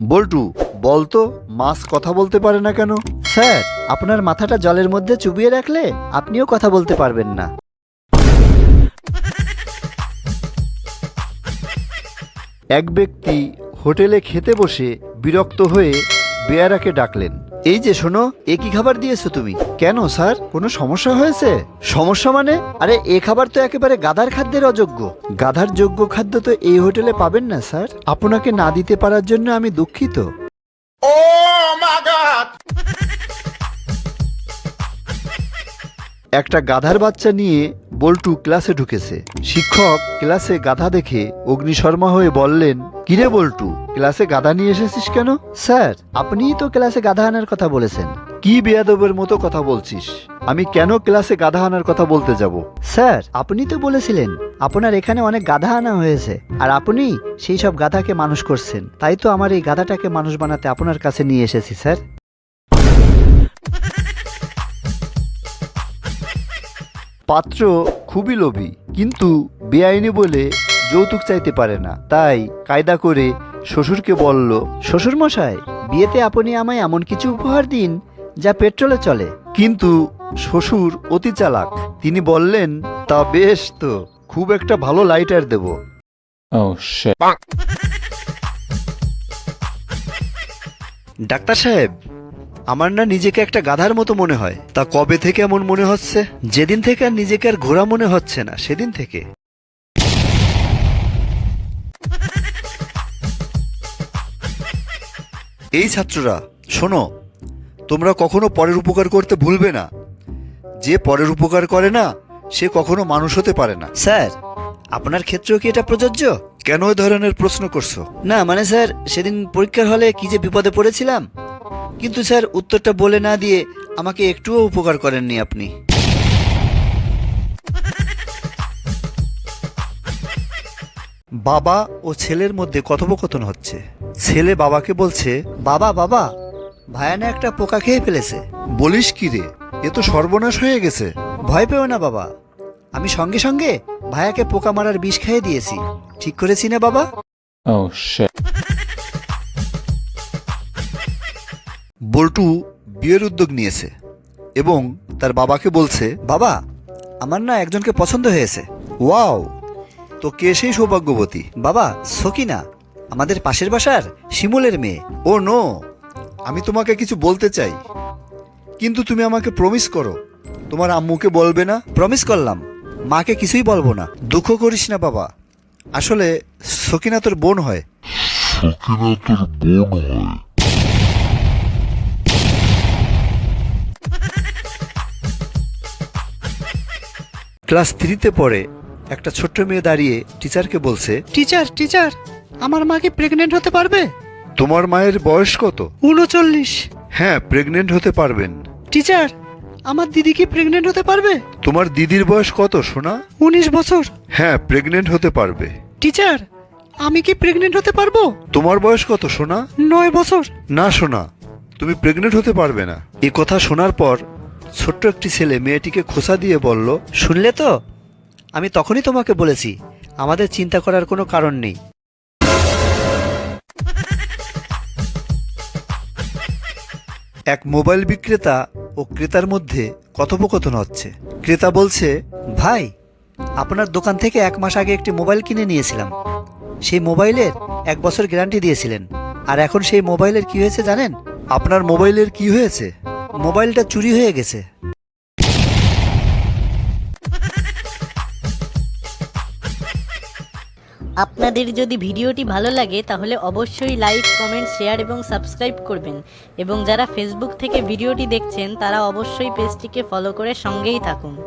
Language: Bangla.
বল্টু বলতো মাছ কথা বলতে পারে না কেন? স্যার আপনার মাথাটা জলের মধ্যে চুবিয়ে রাখলে আপনিও কথা বলতে পারবেন না। এক ব্যক্তি হোটেলে খেতে বসে বিরক্ত হয়ে বেয়ারাকে ডাকলেন। এই যে শোনো এ কি খাবার দিয়েছ তুমি? কেন স্যার? কোনো সমস্যা হয়েছে? সমস্যা মানে? আরে এ খাবার তো একেবারে গাধার খাদ্যের অযোগ্য। গাধার যোগ্য খাদ্য তো এই হোটেলে পাবেন না স্যার। আপনাকে না দিতে পারার জন্য আমি দুঃখিত। একটা গাধার বাচ্চা নিয়ে বল্টু ক্লাসে ঢুকেছে। শিক্ষক ক্লাসে গাধা দেখে অগ্নিশর্মা হয়ে বললেন কিরে বল্টু? ক্লাসে গাধা নিয়ে এসেছিস কেন? স্যার, আপনিই তো ক্লাসে গাধা আনার কথা বলেছেন। কি বেয়াদবের মতো কথা বলছিস? আমি কেন ক্লাসে গাধা আনার কথা বলতে যাব? স্যার, আপনি তো বলেছিলেন, আপনার এখানে অনেক গাধা আনা হয়েছে, আর আপনি সেই সব গাধাকে মানুষ করছেন। তাই তো আমার এই গাধাটাকে মানুষ বানাতে আপনার কাছে নিয়ে এসেছি, স্যার। পাত্র খুবই লোভী, কিন্তু বেআইনি বলে যৌতুক চাইতে পারে না। তাই কায়দা করে শ্বশুরকে বলল শ্বশুর মশাই বিয়েতে আপনি আমায় এমন কিছু উপহার দিন যা পেট্রোলে চলে। কিন্তু শ্বশুর অতি চালাক। তিনি বললেন তা বেশ তো খুব একটা ভালো লাইটার দেব। ডাক্তার সাহেব আমার না নিজেকে একটা গাধার মতো মনে হয়। তা কবে থেকে এমন মনে হচ্ছে? যেদিন থেকে আর নিজেকে আর ঘোরা মনে হচ্ছে না সেদিন থেকে। এই ছাত্ররা শোনো তোমরা কখনো পরের উপকার করতে ভুলবে না। যে পরের উপকার করে না সে কখনো মানুষ হতে পারে না। স্যার আপনার ক্ষেত্রেও কি এটা প্রযোজ্য? কেন ওই ধরনের প্রশ্ন করছ? না মানে স্যার সেদিন পরীক্ষার হলে কি যে বিপদে পড়েছিলাম। কিন্তু স্যার উত্তরটা বলে না দিয়ে আমাকে একটুও উপকার করেননি আপনি। বাবা ও ছেলের মধ্যে কথোপকথন হচ্ছে। ছেলে বাবাকে বলছে বাবা বাবা ভায়ানা একটা পোকা খেয়ে ফেলেছে। বলিস কি রে? এ তো সর্বনাশ হয়ে গেছে। ভয় পেও না বাবা। আমি সঙ্গে সঙ্গে ভায়াকে পোকা মারার বিষ খাইয়ে দিয়েছি। ঠিক করেছি না বাবা? Oh shit. বল্টু বিয়ের উদ্যোগ নিয়েছে এবং তার বাবাকে বলছে বাবা আমার না একজনকে পছন্দ হয়েছে। ওয়াও তো কে সেই সৌভাগ্যবতী? বাবা সকিনা আমাদের পাশের বাসার শিমুলের মেয়ে। ও নো আমি তোমাকে কিছু বলতে চাই। কিন্তু তুমি আমাকে প্রমিস করো তোমার আম্মুকে বলবে না? প্রমিস করলাম মাকে কিছুই বলব না। দুঃখ করিস না বাবা। আসলে সকিনা তোর বোন হয়। সকিনা তোর বোন হয়। ক্লাস থ্রিতে পড়ে একটা ছোট্ট মেয়ে দাঁড়িয়ে টিচারকে বলছে টিচার টিচার আমার মা কি প্রেগনেন্ট হতে পারবে? তোমার মায়ের বয়স কত? উনচল্লিশ। হ্যাঁ প্রেগনেন্ট হতে পারবেন। টিচার আমার দিদি কি প্রেগনেন্ট হতে পারবে? তোমার দিদির বয়স কত সোনা? উনিশ বছর। হ্যাঁ প্রেগনেন্ট হতে পারবে। টিচার আমি কি প্রেগনেন্ট হতে পারব? তোমার বয়স কত সোনা? নয় বছর। না সোনা তুমি প্রেগনেন্ট হতে পারবে না। এ কথা শোনার পর ছোট্ট একটি ছেলে মেয়েটিকে খোসা দিয়ে বলল শুনলে তো? আমি তখনই তোমাকে বলেছি, আমাদের চিন্তা করার কোনো কারণ নেই। এক মোবাইল বিক্রেতা ও ক্রেতার মধ্যে কথোপকথন হচ্ছে। ক্রেতা বলছে, ভাই, আপনার দোকান থেকে এক মাস আগে একটি মোবাইল কিনে নিয়েছিলাম। সেই মোবাইলের এক বছর গ্যারান্টি দিয়েছিলেন। আর এখন সেই মোবাইলের কি হয়েছে জানেন? আপনার মোবাইলের কি হয়েছে? মোবাইলটা চুরি হয়ে গেছে। আপনাদের যদি ভিডিওটি ভালো লাগে, তাহলে অবশ্যই লাইক কমেন্ট শেয়ার এবং সাবস্ক্রাইব করবেন। এবং যারা ফেসবুক থেকে ভিডিওটি দেখছেন, তারা অবশ্যই পেজটিকে ফলো করে সঙ্গেই থাকুন।